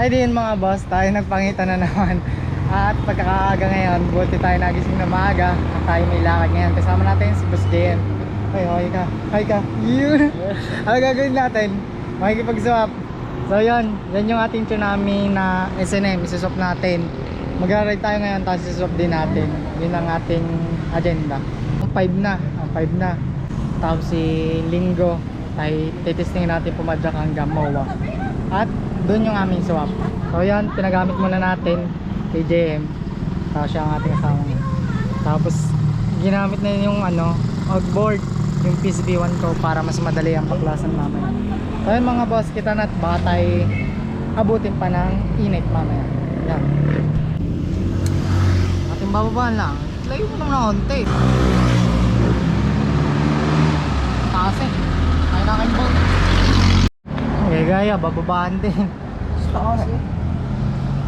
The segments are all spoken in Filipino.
Ay din mga boss, tayo nagpangita na naman. At pagkakaaga ngayon, buti tayo nagising na maaga at tayo may lakad ngayon. Kasama natin si Boss JM. Ay, hi ka. Hi ka. Yun. ano gagawin natin? Makikipag-swap. So yan, yan yung ating tsunami na SNM, isuswap natin. Magra-ride tayo ngayon tapos isuswap din natin. Yun ang ating agenda. Ang 5 na, ang 5 na. Tapos si Linggo, ay titesting natin pumadyak hanggang MOA. At doon yung aming swap. So yan, pinagamit muna natin kay JM. Tapos siya ang ating kasama. Tapos ginamit na yung ano, outboard yung PCB1 ko para mas madali ang paklasan mamaya. So yun mga boss, kita na at baka tayo abutin pa ng init mamaya. Yan. Ating bababaan lang. Layo mo lang na konti. Taas eh. Ay na kayo boat. Gaya, bababaan din. Taas eh.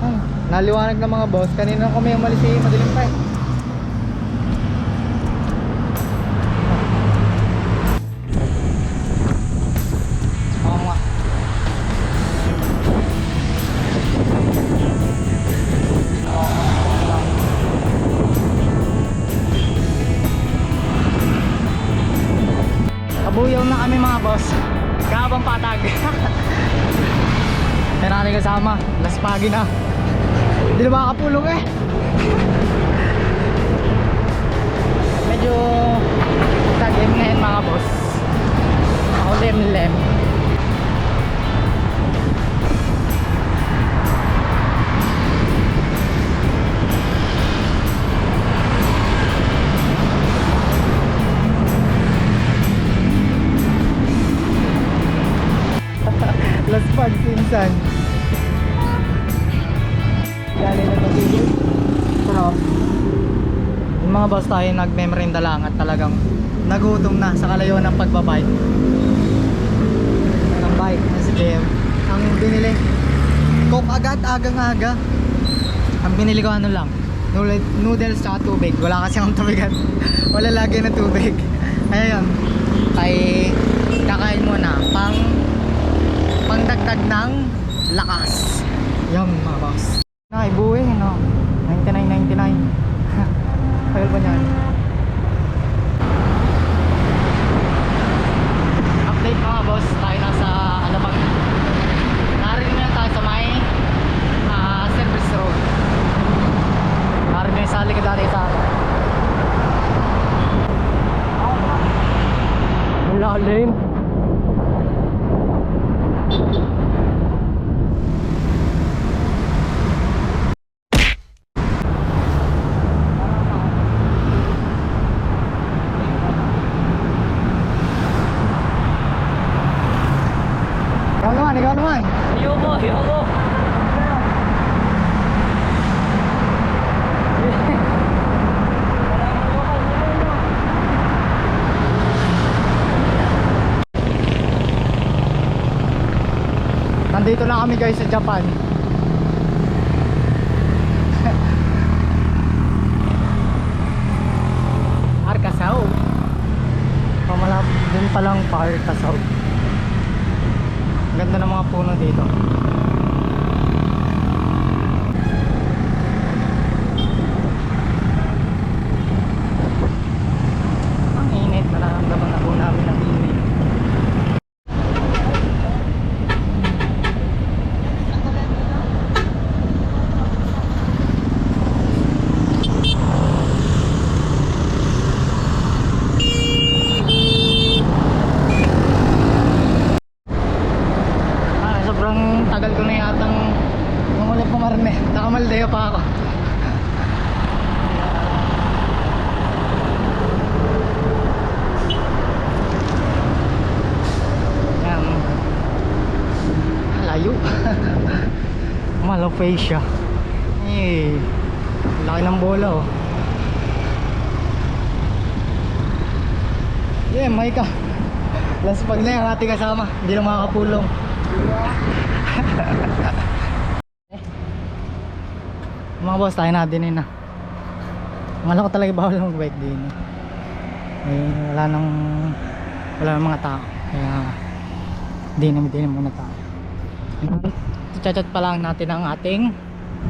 Ay, naliwanag ng mga boss. Kanina kami umalis eh, madilim pa eh. Kabuyaw na kami mga boss. Kabang patag. May natin kasama. Las pagi na. Hindi na makakapulong eh. Medyo tagim ngayon mga boss. Ako lem-lem. Mga boss tayo nagmemerenda lang at talagang nagutom na sa kalayuan ng pagbabike. Ng bike na si. Ang binili, coke agad, agang-aga. Ang binili ko ano lang, noodle- noodles tsaka tubig. Wala kasi akong tubig at wala lagi na tubig. Kaya yun, kay kakain muna pang pangdagdag ng lakas. Yun mga boss. Ay, buhay no. 99.99. Tagal pa niyan. Update mga boss, tayo nasa ano bang Narinig na tayo sa may ah, service road. Narinig sa likod dati sa Ang lalim. Ikaw naman. Ayoko, ayoko. Nandito na kami guys sa Japan. Arkasao. Pamalap din palang pa Arkasao. Ganda ng mga puno dito. Ang init, nararamdaman na po namin ang init. Ah, sobrang tagal ko na yatang nung pumarne. Nakamaldeo pa ako. Yan. Ah, Layo. Malopecia. Eh, laki ng bola oh. Yeah, ka. Last pag na yung ating kasama, hindi na makakapulong. Mga boss, tayo na din na. Ang ko talaga bawal mag bike din. Eh, wala nang wala nang mga tao. Kaya di na din muna tayo. Chat pa lang natin ang ating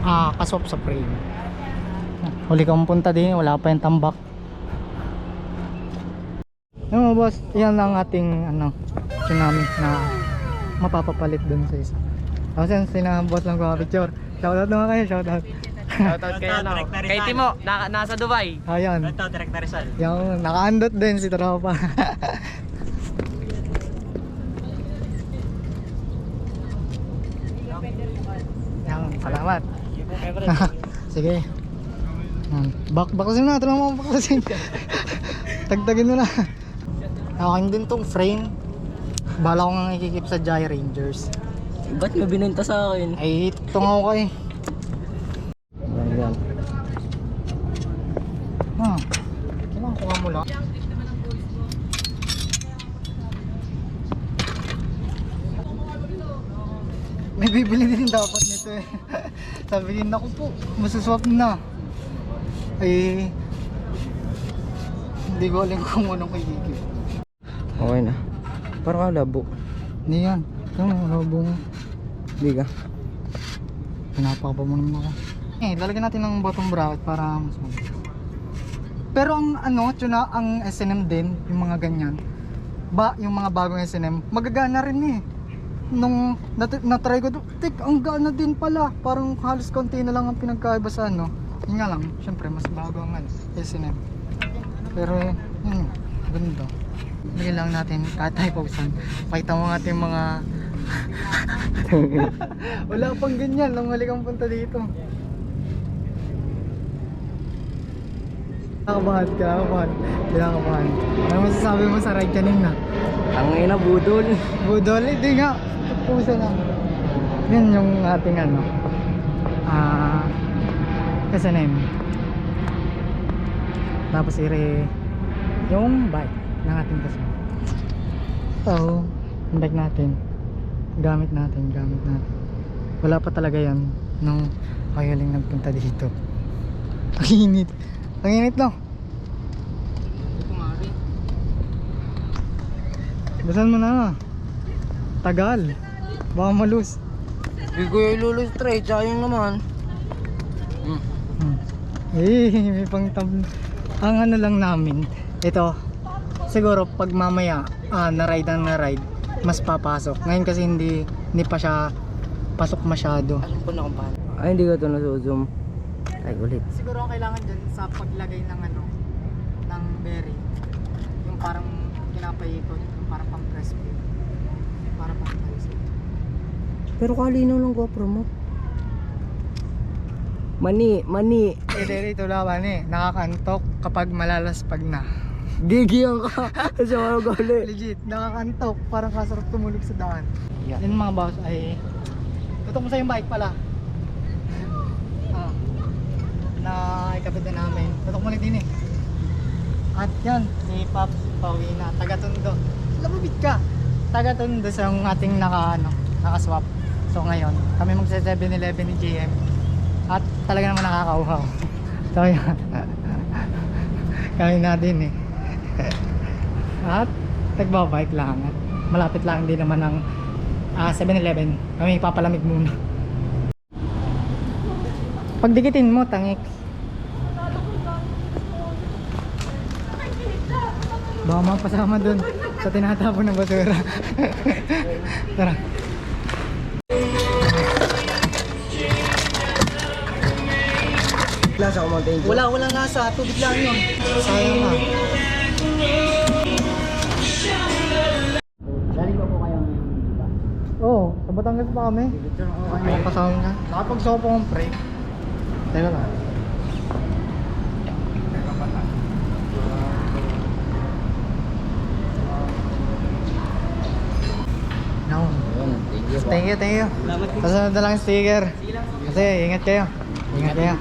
ah, kasop sa frame. Huli kang punta din, wala pa yung tambak. Yung mga boss, yan ang ating ano, tsunami na mapapapalit dun sa isa. Tapos yan, sina boss lang ko picture. Shoutout naman kayo, shoutout. Shoutout kayo no. Kay Timo, na, nasa Dubai. Ayan. Ito, Direct Rizal. Yung nakaandot din si Tropa. Yan, salamat. Sige. Bak bakasin mo na, tulungan mo bakasin. Tagtagin mo na. Akin din tong frame. Bala ko nga ikikip sa Jai Rangers. Ba't mo binenta sa akin? Ay, tungaw ka eh. Ayan. Hmm. Kailangan kuha mo lang. May bibili din dapat nito eh. Sabihin ako po, masuswap na. Ay, hindi ko alam kung anong kikikip. Okay na. Parang kalabo. Hindi yan. Ito mo, labo mo. Hindi ka. Pinapakaba mo naman ako. Eh, lalagyan natin ng bottom bracket para mas mag- Pero ang ano, tuna, ang SNM din, yung mga ganyan. Ba, yung mga bagong SNM, magagana rin eh. Nung nat- na-try ko, tik, ang gana din pala. Parang halos konti na lang ang pinagkaiba sa ano. Yun nga lang, syempre, mas bago ang ano, SNM. Pero, yun, ganda. Lagyan lang natin, kahit tayo pausan. Pakita mo nga ating mga wala pang ganyan nung huli kang punta dito. Kinakabahan, kinakabahan, kinakabahan. Ano masasabi mo sa ride kanina? Ang ina, budol. Budol, hindi nga. Pusa na. Yan yung ating ano. Ah, SNM. Tapos ire yung bike ng ating kasama. So, yung bike natin. Gamit natin, gamit natin. Wala pa talaga yan nung kayaling nagpunta dito. Ang init. Ang init no? Basan mo na. Tagal. Baka malus. Hindi ko yung ilulustrate, sayang naman. Hmm. Hmm. Eh, may pang tam... Ang ano lang namin, ito, siguro pag mamaya, ah, na-ride ang na-ride, mas papasok. Ngayon kasi hindi, hindi pa siya pasok masyado. Alam ko na kung paano. Ay, hindi ko ito nasuzoom. Ay, ulit. Siguro ang kailangan dyan sa paglagay ng ano, ng berry. Yung parang pinapaikot, yung parang pang press fit. Para pang press. Pero kalinaw ng GoPro mo. Mani, mani. Eh, dito ito laban eh. Nakakantok kapag malalaspag na. Gigiyan ka. Sa mga gali. Legit, nakakantok. Parang kasarap tumulog sa daan. Yeah. Yan mga boss ay tutok mo sa yung bike pala. Na ikabit na namin. Tutok mo ulit din eh. At yan, si Pops pauwi na. Taga-tundo. Lumabit ka. Taga-tundo sa yung ating naka, ano, naka-swap. So ngayon, kami magsa 7-Eleven ni JM. At talaga naman nakakauhaw. So yan. Kami na din eh. At nagbabike lang. At malapit lang din naman ng ah, 7-Eleven. Kami papalamig muna. Pagdikitin mo, tangik. Baka mapasama dun sa tinatapon ng basura. Tara. Nasa ako mountain dew. Wala, wala nasa. Tubig lang yun. Sayang nga. Galing pa po kayo diba? Oo, oh, sa Batangas pa kami. May kasama na. Nakapagsopo kong pre. Teka lang. No. Thank you. Thank you. Kasunod na lang sticker. Kasi ingat kayo. Ingat kayo.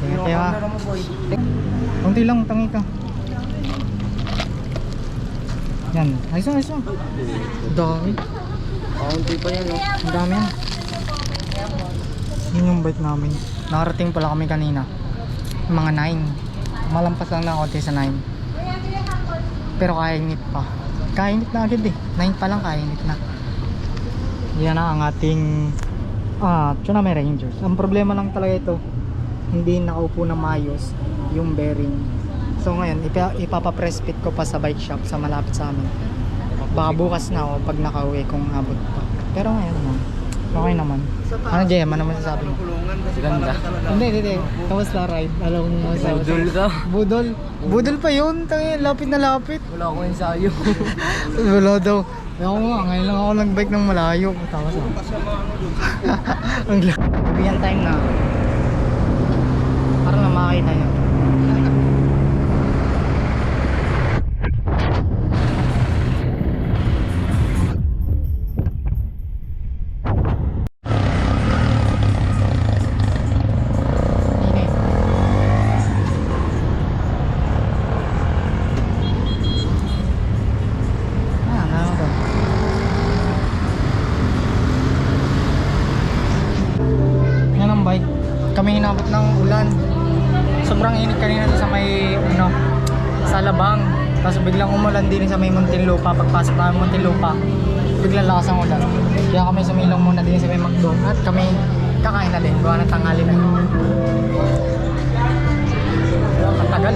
Ingat kayo ha. Kunti lang, tangi ka. Yan. Ayos na, ayos na. Dami. Kaunti pa yan. Ang dami yan. Yun yung bike namin. Nakarating pala kami kanina. Mga 9. Malampas lang na konti sa 9. Pero kainit pa. Kainit na agad eh. 9 pa lang kainit na. Yan na ang ating Ah, Tsunami Rangers. Ang problema lang talaga ito, hindi nakaupo na maayos yung bearing. So ngayon, ipa, ipapapress fit ko pa sa bike shop sa malapit sa amin. Baka bukas na ako pag nakauwi kung abot pa. Pero ngayon naman, okay naman. Ano Jem, ano masasabi mo? Ganda. Hindi, hindi, hindi. Kamusta ride? Alam mo masasabi? Budol ka. Budol? Budol pa yun? Tangin, lapit na lapit. Wala akong ensayo. Wala daw. Ako nga, ngayon lang ako nag-bike ng malayo. Tapos lang. Ang la- Bigyan time na. Para na makakita nyo. Din sa may Muntinlupa. Pagpasok namin Muntinlupa, biglang lakas ang ulan. Kaya kami sumilong muna din sa may Macdo. At kami kakain na din. Gawa ng tanghali na. Ang tagal.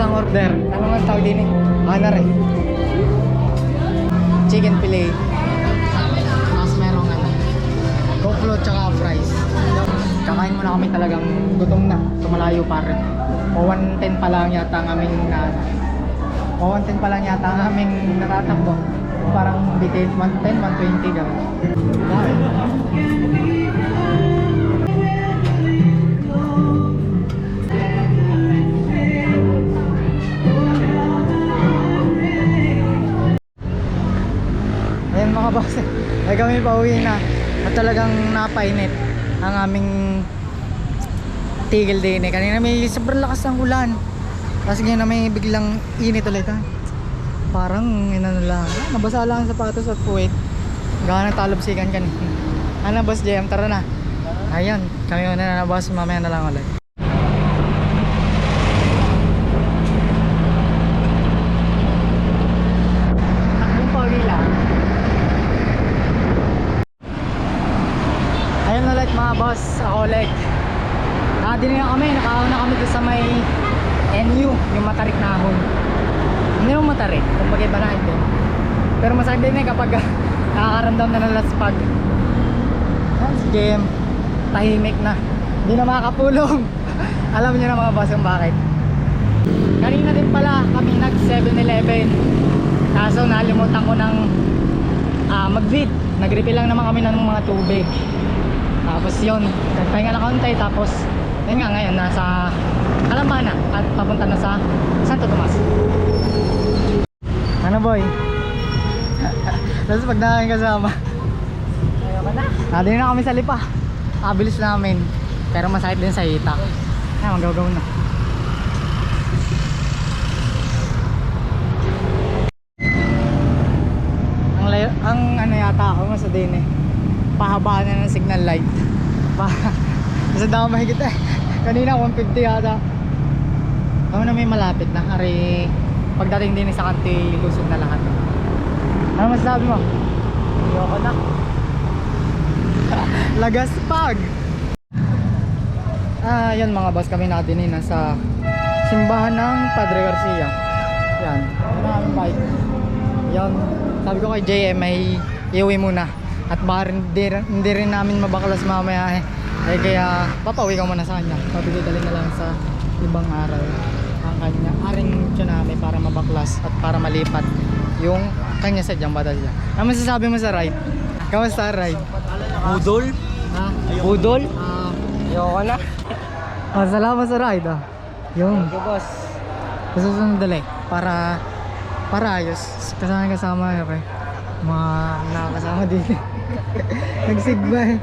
Order. Ano nga tawag din eh? Ano rin? Chicken fillet. Tapos merong ano, Goplo tsaka fries. Kakain muna kami talagang gutom na. Tumalayo pare. O 110 pa lang yata ang aming na 110 pa lang yata ang aming natatakbo. Parang bitin 110, 120 gano'n. Ayan mga boss, ay kami pauwi na at talagang napainit ang aming tigil din eh. Kanina may sobrang lakas ng ulan. Tapos ngayon na may biglang init ulit ha. Parang inano lang, ah, nabasa lang ang sapatos at puwit. Gawa ng talabsikan kanina. Ano boss JM, tara na. Ayun, kami muna na boss, mamaya na lang ulit. Ayun ulit mga boss, ako ulit. Nakadini na kami, nakauna kami sa may NU, yung matarik nahon. Hindi naman matarik, kung bagay ba natin. Pero masakit din eh kapag nakakaramdam na ng laspag. Yan si JM, tahimik na. Hindi na makakapulong. Alam niyo na mga boss kung bakit. Kanina din pala kami nag 7-Eleven. Kaso nalimutan ko ng ah, mag-vid. Nag-refill lang naman kami ng mga tubig. Tapos yun, nagpahinga na kaunti tapos yun nga ngayon nasa Alambana at papunta na sa Santo Tomas. Ano boy? Tapos pag nakain kasama. Ayaw na. Ah, na kami sa lipa. Abilis namin. Pero masakit din sa hita. Ay, magagaw na. Ang, layo, ang ano yata ako mas din eh. Pahabaan na ng signal light. Pa Kasi daw mahigit eh. Kanina 150 yata. Ako na may malapit na. Ari, pagdating din sa kanti, lusog na lahat. Ano masasabi mo? Ayoko na. Lagaspag. Ah, yan mga boss kami natin eh, nasa simbahan ng Padre Garcia. Yan. Yan ang aming bike. Yan. Sabi ko kay JM ay iuwi muna. At baka hindi, rin- hindi rin namin mabaklas mamaya eh. Ay kaya papauwi ka muna sa kanya. Sabi ko dali na lang sa ibang araw ang kanya aring tsunami para mabaklas at para malipat yung kanya sa diyang batalya. Ano masasabi mo sa ride? Kamusta ang ride? Budol? Ha? Budol? Ah, Ayoko na. ah, salamat sa ride ah. Yung, Thank you, boss. susunod dali para para ayos. Kasama kasama okay. Mga nakakasama din. Nagsigma eh.